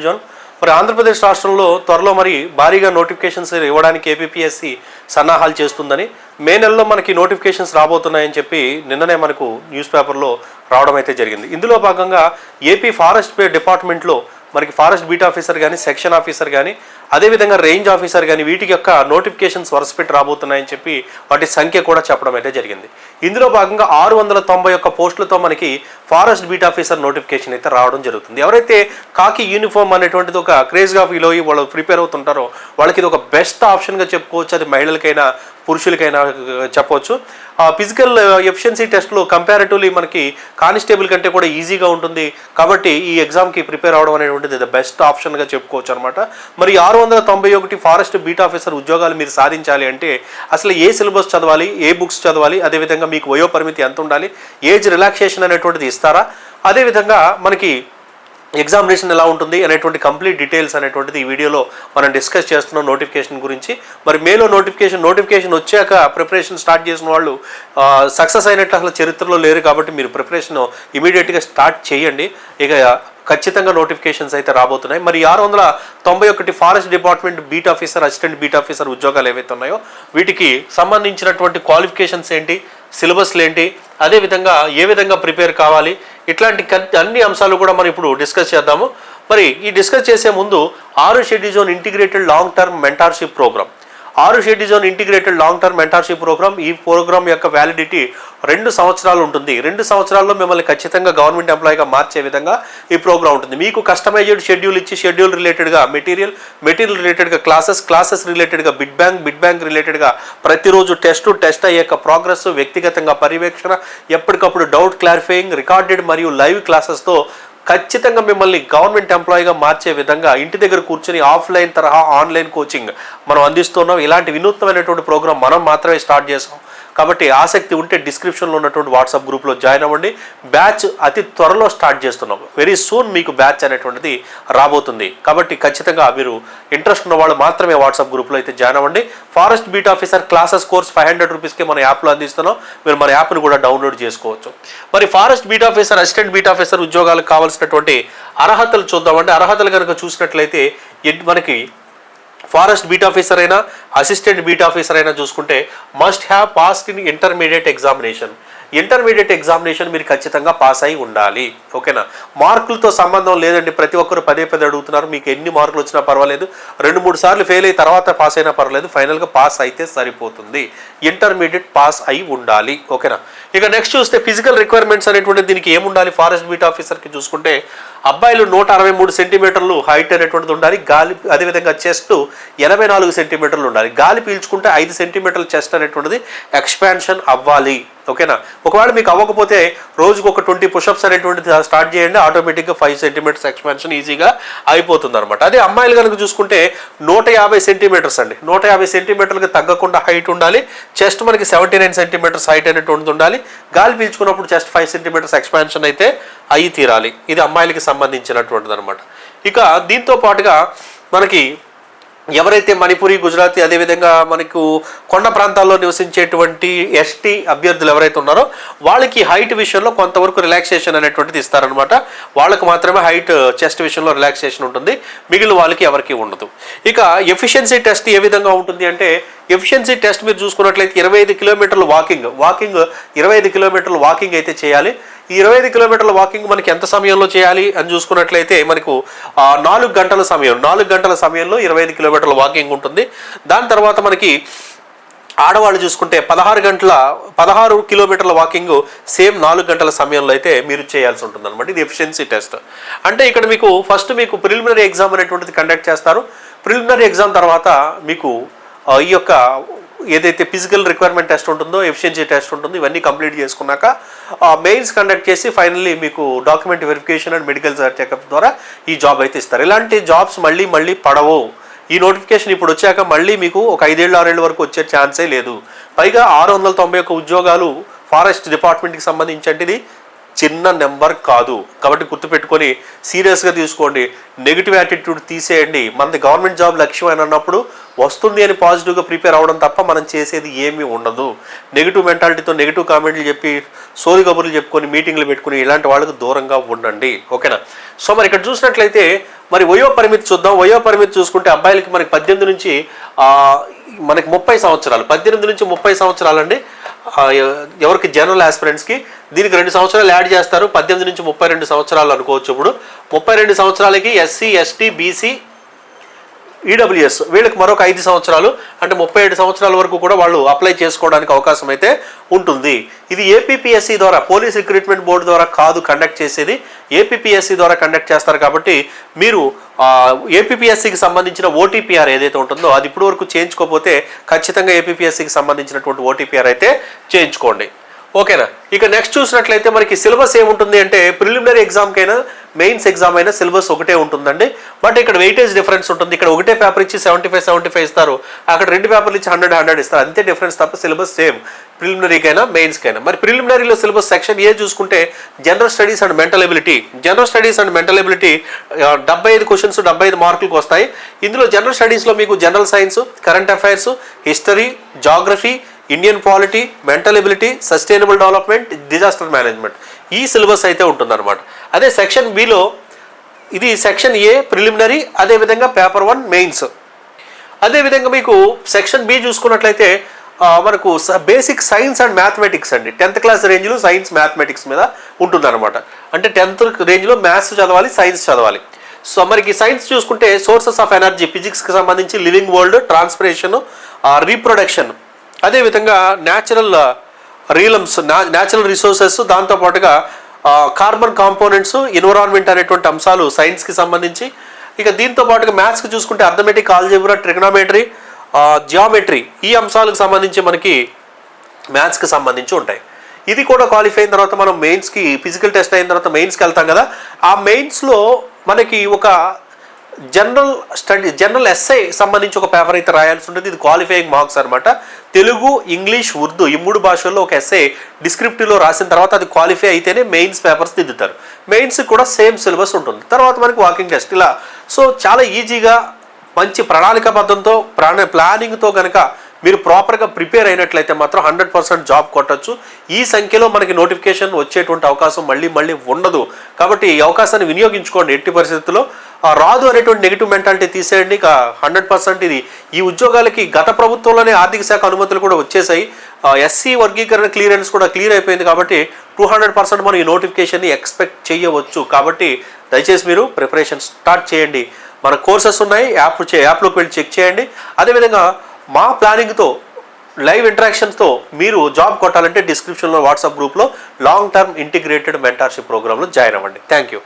Zone మరి ఆంధ్రప్రదేశ్ రాష్ట్రంలో త్వరలో మరి భారీగా నోటిఫికేషన్స్ ఇవ్వడానికి ఏపీఎస్సి సన్నాహాలు చేస్తుందని మే నెలలో మనకి నోటిఫికేషన్స్ రాబోతున్నాయని చెప్పి నిన్ననే మనకు న్యూస్ పేపర్లో రావడం అయితే జరిగింది. ఇందులో భాగంగా ఏపీ ఫారెస్ట్ డిపార్ట్మెంట్లో మనకి ఫారెస్ట్ బీట్ ఆఫీసర్ కానీ సెక్షన్ ఆఫీసర్ కానీ అదేవిధంగా రేంజ్ ఆఫీసర్ కానీ వీటి యొక్క నోటిఫికేషన్స్ వరుసపెట్టి రాబోతున్నాయని చెప్పి వాటి సంఖ్య కూడా చెప్పడం అయితే జరిగింది. ఇందులో భాగంగా ఆరు వందల తొంభై ఒక్క పోస్టులతో మనకి ఫారెస్ట్ బీట్ ఆఫీసర్ నోటిఫికేషన్ అయితే రావడం జరుగుతుంది. ఎవరైతే కాకి యూనిఫామ్ అనేటువంటిది ఒక క్రేజ్గా ఫీల్ అయ్యి వాళ్ళు ప్రిపేర్ అవుతుంటారో వాళ్ళకి ఇది ఒక బెస్ట్ ఆప్షన్గా చెప్పుకోవచ్చు. అది మహిళలకైనా పురుషులకైనా చెప్పవచ్చు. ఆ ఫిజికల్ ఎఫిషియన్సీ టెస్ట్లో కంపారిటివ్లీ మనకి కానిస్టేబుల్ కంటే కూడా ఈజీగా ఉంటుంది. కాబట్టి ఈ ఎగ్జామ్కి ప్రిపేర్ అవడం అనేటువంటిది ద బెస్ట్ ఆప్షన్గా చెప్పుకోవచ్చు అనమాట మరి ఆరు వందల తొంభై ఒకటి ఫారెస్ట్ బీట్ ఆఫీసర్ ఉద్యోగాలు మీరు సాధించాలి అంటే అసలు ఏ సిలబస్ చదవాలి ఏ బుక్స్ చదవాలి అదేవిధంగా మీకు వయోపరిమితి ఎంత ఉండాలి ఏజ్ రిలాక్సేషన్ అనేటువంటిది ఇస్తారా? అదేవిధంగా మనకి ఎగ్జామినేషన్ ఎలా ఉంటుంది అనేటువంటి కంప్లీట్ డీటెయిల్స్ అనేటువంటిది ఈ వీడియోలో మనం డిస్కస్ చేస్తున్నాం నోటిఫికేషన్ గురించి. మరి మేలో నోటిఫికేషన్ నోటిఫికేషన్ వచ్చాక ప్రిపరేషన్ స్టార్ట్ చేసిన వాళ్ళు సక్సెస్ అయినట్లు అసలు చరిత్రలో లేరు కాబట్టి మీరు ప్రిపరేషన్ ఇమీడియట్గా స్టార్ట్ చేయండి. ఇక ఖచ్చితంగా నోటిఫికేషన్స్ అయితే రాబోతున్నాయి. మరి ఆరు వందల తొంభై ఒకటి forest department beat officer assistant beat officer ఉద్యోగాలు ఏవైతే ఉన్నాయో వీటికి సంబంధించినటువంటి క్వాలిఫికేషన్స్ ఏంటి? సిలబస్లు ఏంటి అదేవిధంగా ఏ విధంగా ప్రిపేర్ కావాలి ఇట్లాంటి అన్ని అంశాలు కూడా మనం ఇప్పుడు డిస్కస్ చేద్దాము. మరి ఈ డిస్కస్ చేసే ముందు ఆరు schedule zone integrated long term mentorship program. ఆరు schedule zone integrated long term mentorship program. ఈ ప్రోగ్రామ్ యొక్క వ్యాలిడిటీ రెండు సంవత్సరాలు ఉంటుంది. రెండు సంవత్సరాల్లో మిమ్మల్ని ఖచ్చితంగా గవర్నమెంట్ ఎంప్లాయీగా మార్చే విధంగా ఈ ప్రోగ్రామ్ ఉంటుంది. మీకు కస్టమైజ్డ్ షెడ్యూల్ ఇచ్చి షెడ్యూల్ రిలేటెడ్గా మెటీరియల్ మెటీరియల్ రిలేటెడ్గా క్లాసెస్ క్లాసెస్ రిలేటెడ్గా బిడ్ బ్యాంక్ బిడ్ బ్యాంక్ రిలేటెడ్గా ప్రతిరోజు టెస్ట్ టెస్ట్ అయ్యాక ప్రోగ్రెస్ వ్యక్తిగతంగా పర్యవేక్షణ ఎప్పటికప్పుడు డౌట్ క్లారిఫైయింగ్ రికార్డెడ్ మరియు లైవ్ క్లాసెస్తో ఖచ్చితంగా మిమ్మల్ని గవర్నమెంట్ ఎంప్లాయీగా మార్చే విధంగా ఇంటి దగ్గర కూర్చొని ఆఫ్లైన్ తరహా ఆన్లైన్ కోచింగ్ మనం అందిస్తున్నాం ఇలాంటి వినూత్నమైనటువంటి ప్రోగ్రామ్ మనం మాత్రమే స్టార్ట్ చేసాం కాబట్టి ఆసక్తి ఉంటే డిస్క్రిప్షన్లో ఉన్నటువంటి వాట్సాప్ గ్రూప్లో జాయిన్ అవ్వండి. బ్యాచ్ అతి త్వరలో స్టార్ట్ చేస్తున్నాం. వెరీ సూన్ మీకు బ్యాచ్ అనేటువంటిది రాబోతుంది. కాబట్టి ఖచ్చితంగా మీరు ఇంట్రెస్ట్ ఉన్న వాళ్ళు మాత్రమే వాట్సాప్ గ్రూప్లో అయితే జాయిన్ అవ్వండి. Forest beat officer classes course five hundred రూపీస్కి మన యాప్లో అందిస్తున్నాం. మీరు మన యాప్ను కూడా డౌన్లోడ్ చేసుకోవచ్చు. మరి forest beat officer assistant beat officer ఉద్యోగాలకు కావాల్సినటువంటి అర్హతలు చూద్దామంటే అర్హతలు కనుక చూసినట్లయితే మనకి ఫారెస్ట్ బీట్ ఆఫీసర్ అయినా అసిస్టెంట్ బీట్ ఆఫీసర్ అయినా చూసుకుంటే must have passed in intermediate examination intermediate examination మీరు ఖచ్చితంగా పాస్ అయి ఉండాలి. ఓకేనా మార్కులతో సంబంధం లేదండి. ప్రతి ఒక్కరు పదే పదే అడుగుతున్నారు. మీకు ఎన్ని మార్కులు వచ్చినా పర్వాలేదు. రెండు మూడు సార్లు ఫెయిల్ అయ్యి తర్వాత పాస్ అయినా పర్వాలేదు. ఫైనల్గా పాస్ అయితే సరిపోతుంది. ఇంటర్మీడియట్ పాస్ అయి ఉండాలి. ఓకేనా ఇక నెక్స్ట్ చూస్తే ఫిజికల్ రిక్వైర్మెంట్స్ అనేటువంటి దీనికి ఏముండాలి? ఫారెస్ట్ బీట్ ఆఫీసర్కి చూసుకుంటే అబ్బాయిలు నూట అరవై మూడు సెంటీమీటర్లు హైట్ అనేటువంటిది ఉండాలి. గాలి అదేవిధంగా చెస్ట్ ఎనభై నాలుగు సెంటీమీటర్లు ఉండాలి. గాలి పీల్చుకుంటే ఐదు సెంటీమీటర్ల చెస్ట్ అనేటువంటిది ఎక్స్పాన్షన్ అవ్వాలి. ఓకేనా? ఒకవేళ మీకు అవ్వకపోతే రోజుకు ఒక ట్వంటీ పుషప్స్ అనేటువంటిది స్టార్ట్ చేయండి. ఆటోమేటిక్గా ఫైవ్ సెంటీమీటర్స్ ఎక్స్పాన్షన్ ఈజీగా అయిపోతుంది అనమాట అదే అమ్మాయిలు కనుక చూసుకుంటే నూట యాభై సెంటీమీటర్స్ అండి. నూట యాభై సెంటీమీటర్లకు తగ్గకుండా హైట్ ఉండాలి. చెస్ట్ మనకి సెవెంటీ నైన్ సెంటీమీటర్స్ హైట్ అనేటువంటిది ఉండాలి. గాలి పీల్చుకున్నప్పుడు చెస్ట్ ఫైవ్ సెంటీమీటర్స్ ఎక్స్పాన్షన్ అయితే అయి తీరాలి. ఇది అమ్మాయిలకి సంబంధించినటువంటిది అనమాట ఇక దీంతో పాటుగా మనకి ఎవరైతే మణిపురి గుజరాతీ అదేవిధంగా మనకు కొండ ప్రాంతాల్లో నివసించేటువంటి ఎస్టీ అభ్యర్థులు ఎవరైతే ఉన్నారో వాళ్ళకి హైట్ విషయంలో కొంతవరకు రిలాక్సేషన్ అనేటువంటిది ఇస్తారనమాట వాళ్ళకు మాత్రమే హైట్ చెస్ట్ విషయంలో రిలాక్సేషన్ ఉంటుంది. మిగిలిన వాళ్ళకి ఎవరికి ఉండదు. ఇక ఎఫిషియన్సీ టెస్ట్ ఏ విధంగా ఉంటుంది అంటే ఎఫిషియన్సీ టెస్ట్ మీరు చూసుకున్నట్లయితే ఇరవై ఐదు కిలోమీటర్లు వాకింగ్. వాకింగ్ ఇరవై ఐదు కిలోమీటర్లు వాకింగ్ అయితే చేయాలి. ఈ ఇరవై ఐదు కిలోమీటర్ల వాకింగ్ మనకి ఎంత సమయంలో చేయాలి అని చూసుకున్నట్లయితే మనకు నాలుగు గంటల సమయం నాలుగు గంటల సమయంలో ఇరవై ఐదు కిలోమీటర్ల వాకింగ్ ఉంటుంది. దాని తర్వాత మనకి ఆడవాళ్ళు చూసుకుంటే పదహారు గంటల పదహారు కిలోమీటర్ల వాకింగ్ సేమ్ నాలుగు గంటల సమయంలో అయితే మీరు చేయాల్సి ఉంటుంది అనమాట ఇది ఎఫిషియన్సీ టెస్ట్ అంటే ఇక్కడ మీకు ఫస్ట్ మీకు ప్రిలిమినరీ ఎగ్జామ్ అనేటువంటిది కండక్ట్ చేస్తారు. ప్రిలిమినరీ ఎగ్జామ్ తర్వాత మీకు ఈ యొక్క ఏదైతే ఫిజికల్ రిక్వైర్మెంట్ టెస్ట్ ఉంటుందో ఎఫిషియన్సీ టెస్ట్ ఉంటుందో ఇవన్నీ కంప్లీట్ చేసుకున్నాక మెయిన్స్ కండక్ట్ చేసి ఫైనల్లీ మీకు document verification and medical checkup ద్వారా ఈ జాబ్ అయితే ఇస్తారు. ఇలాంటి జాబ్స్ మళ్ళీ మళ్ళీ పడవు. ఈ నోటిఫికేషన్ ఇప్పుడు వచ్చాక మళ్ళీ మీకు ఒక ఐదేళ్ళు ఆరేళ్ళ వరకు వచ్చే ఛాన్సే లేదు. పైగా ఆరు వందల తొంభై ఒక్క ఉద్యోగాలు ఫారెస్ట్ డిపార్ట్మెంట్కి సంబంధించి అంటే చిన్న నెంబర్ కాదు. కాబట్టి గుర్తుపెట్టుకొని సీరియస్గా తీసుకోండి. నెగిటివ్ యాటిట్యూడ్ తీసేయండి. మనది గవర్నమెంట్ జాబ్ లక్ష్యం అని అన్నప్పుడు వస్తుంది అని పాజిటివ్గా ప్రిపేర్ అవ్వడం తప్ప మనం చేసేది ఏమీ ఉండదు. నెగిటివ్ మెంటాలిటీతో నెగిటివ్ కామెంట్లు చెప్పి సోది కబుర్లు చెప్పుకొని మీటింగ్లు పెట్టుకుని ఇలాంటి వాళ్ళకు దూరంగా ఉండండి. ఓకేనా? సో మరి ఇక్కడ చూసినట్లయితే మరి వయో పరిమితి చూద్దాం. వయో పరిమితి చూసుకుంటే అబ్బాయిలకి మనకి పద్దెనిమిది నుంచి మనకి ముప్పై సంవత్సరాలు. పద్దెనిమిది నుంచి ముప్పై సంవత్సరాలండి. ఎవరికి జనరల్ ఆస్పిరెంట్స్కి దీనికి రెండు సంవత్సరాలు యాడ్ చేస్తారు. పద్దెనిమిది నుంచి ముప్పై రెండు సంవత్సరాలు అనుకోవచ్చు ఇప్పుడు. ముప్పై రెండు సంవత్సరాలకి ఎస్సీ ఎస్టీ బీసీ ఈడబ్ల్యూఎస్ వీళ్ళకి మరొక ఐదు సంవత్సరాలు అంటే ముప్పై ఏడు సంవత్సరాల వరకు కూడా వాళ్ళు అప్లై చేసుకోవడానికి అవకాశం అయితే ఉంటుంది. ఇది ఏపీపీఎస్సీ ద్వారా పోలీస్ రిక్రూట్మెంట్ బోర్డు ద్వారా కాదు కండక్ట్ చేసేది. ఏపీపీఎస్సీ ద్వారా కండక్ట్ చేస్తారు కాబట్టి మీరు ఏపీపీఎస్సీకి సంబంధించిన ఓటీపీఆర్ ఏదైతే ఉంటుందో అది ఇప్పుడు వరకు చేయించుకోకపోతే ఖచ్చితంగా ఏపీపీఎస్సీకి సంబంధించినటువంటి ఓటీపీఆర్ అయితే చేయించుకోండి. ఓకేనా? ఇక నెక్స్ట్ చూసినట్లయితే మనకి సిలబస్ ఏముంటుంది అంటే ప్రిలిమినరీ ఎగ్జామ్కైనా మెయిన్స్ ఎగ్జామ్ అయినా సిలబస్ ఒకటే ఉంటుందండి. బట్ ఇక్కడ వెయిటేజ్ డిఫరెన్స్ ఉంటుంది. ఇక్కడ ఒకటే పేపర్ ఇచ్చి సెవెంటీ ఫైవ్ సెవెంటీ ఫైవ్ ఇస్తారు. అక్కడ రెండు పేపర్లు ఇచ్చి హండ్రెడ్ హండ్రెడ్ ఇస్తారు. అంతే డిఫరెన్స్ తప్ప సిలబస్ సేమ్. ప్రిలిమినరీకైనా మెయిన్స్కైనా మరి ప్రిలిమినరీలో సిలబస్ సెక్షన్ ఏ చూసుకుంటే general studies and mental ability general studies and mental ability డెబ్బై ఐదు క్వశ్చన్స్ డెబ్బై ఐదు మార్కులకు వస్తాయి. ఇందులో జనరల్ స్టడీస్లో మీకు general science current affairs history geography Indian polity mental ability sustainable development disaster management ఈ సిలబస్ అయితే ఉంటుందన్నమాట. అదే సెక్షన్ బిలో ఇది సెక్షన్ ఏ ప్రిలిమినరీ అదేవిధంగా పేపర్ వన్ మెయిన్స్ అదేవిధంగా మీకు సెక్షన్ బి చూసుకున్నట్లయితే మనకు బేసిక్ సైన్స్ అండ్ మ్యాథమెటిక్స్ అండి. టెన్త్ క్లాస్ రేంజ్లో సైన్స్ మ్యాథమెటిక్స్ మీద ఉంటుందన్నమాట. అంటే టెన్త్ రేంజ్లో మ్యాథ్స్ చదవాలి సైన్స్ చదవాలి. సో మనకి సైన్స్ చూసుకుంటే సోర్సెస్ ఆఫ్ ఎనర్జీ ఫిజిక్స్కి సంబంధించి లివింగ్ వరల్డ్ ట్రాన్స్పిరేషన్ రీప్రొడక్షన్ అదేవిధంగా న్యాచురల్ రీలమ్స్ న్యాచురల్ రిసోర్సెస్ దాంతోపాటుగా కార్బన్ కాంపోనెంట్స్ ఎన్విరాన్మెంట్ అనేటువంటి అంశాలు సైన్స్కి సంబంధించి. ఇక దీంతో పాటుగా మ్యాథ్స్కి చూసుకుంటే అర్థమెటిక్ ఆల్జెబ్రా ట్రిగ్నోమెట్రీ జియోమెట్రీ ఈ అంశాలకు సంబంధించి మనకి మ్యాథ్స్కి సంబంధించి ఉంటాయి. ఇది కూడా క్వాలిఫై అయిన తర్వాత మనం మెయిన్స్కి ఫిజికల్ టెస్ట్ అయిన తర్వాత మెయిన్స్కి వెళ్తాం కదా. ఆ మెయిన్స్లో మనకి ఒక జనరల్ స్టడీ జనరల్ ఎస్ఐ సంబంధించి ఒక పేపర్ అయితే రాయాల్సి ఉంటుంది. ఇది క్వాలిఫైయింగ్ మార్క్స్ అనమాట తెలుగు ఇంగ్లీష్ ఉర్దూ ఈ మూడు భాషల్లో ఒక ఎస్ఐ డిస్క్రిప్టివ్లో రాసిన తర్వాత అది క్వాలిఫై అయితేనే మెయిన్స్ పేపర్స్ దిద్దుతారు. మెయిన్స్ కూడా సేమ్ సిలబస్ ఉంటుంది. తర్వాత మనకి వాకింగ్ టెస్ట్ ఇలా సో చాలా ఈజీగా మంచి ప్రణాళికాబద్ధంతో ప్రాణ ప్లానింగ్తో కనుక మీరు ప్రాపర్గా ప్రిపేర్ అయినట్లయితే మాత్రం హండ్రెడ్ పర్సెంట్ జాబ్ కొట్టచ్చు. ఈ సంఖ్యలో మనకి నోటిఫికేషన్ వచ్చేటువంటి అవకాశం మళ్ళీ మళ్ళీ ఉండదు. కాబట్టి ఈ అవకాశాన్ని వినియోగించుకోండి ఎట్టి పరిస్థితుల్లో. రాదు అనేటువంటి నెగిటివ్ మెంటాలిటీ తీసేయండి. ఇక హండ్రెడ్ పర్సెంట్ ఇది. ఈ ఉద్యోగాలకి గత ప్రభుత్వంలోనే ఆర్థిక శాఖ అనుమతులు కూడా వచ్చేసాయి. ఎస్సీ వర్గీకరణ క్లియరెన్స్ కూడా క్లియర్ అయిపోయింది కాబట్టి టూ హండ్రెడ్ పర్సెంట్ మనం ఈ నోటిఫికేషన్ని ఎక్స్పెక్ట్ చేయవచ్చు. కాబట్టి దయచేసి మీరు ప్రిపరేషన్ స్టార్ట్ చేయండి. మన కోర్సెస్ ఉన్నాయి. యాప్ చే యాప్లోకి వెళ్ళి చెక్ చేయండి. అదేవిధంగా మా ప్లానింగ్తో లైవ్ ఇంటరాక్షన్స్తో మీరు జాబ్ కొట్టాలంటే డిస్క్రిప్షన్లో వాట్సాప్ గ్రూప్లో లాంగ్ టర్మ్ ఇంటిగ్రేటెడ్ మెంటార్షిప్ ప్రోగ్రాంలో జాయిన్ అవ్వండి. Thank you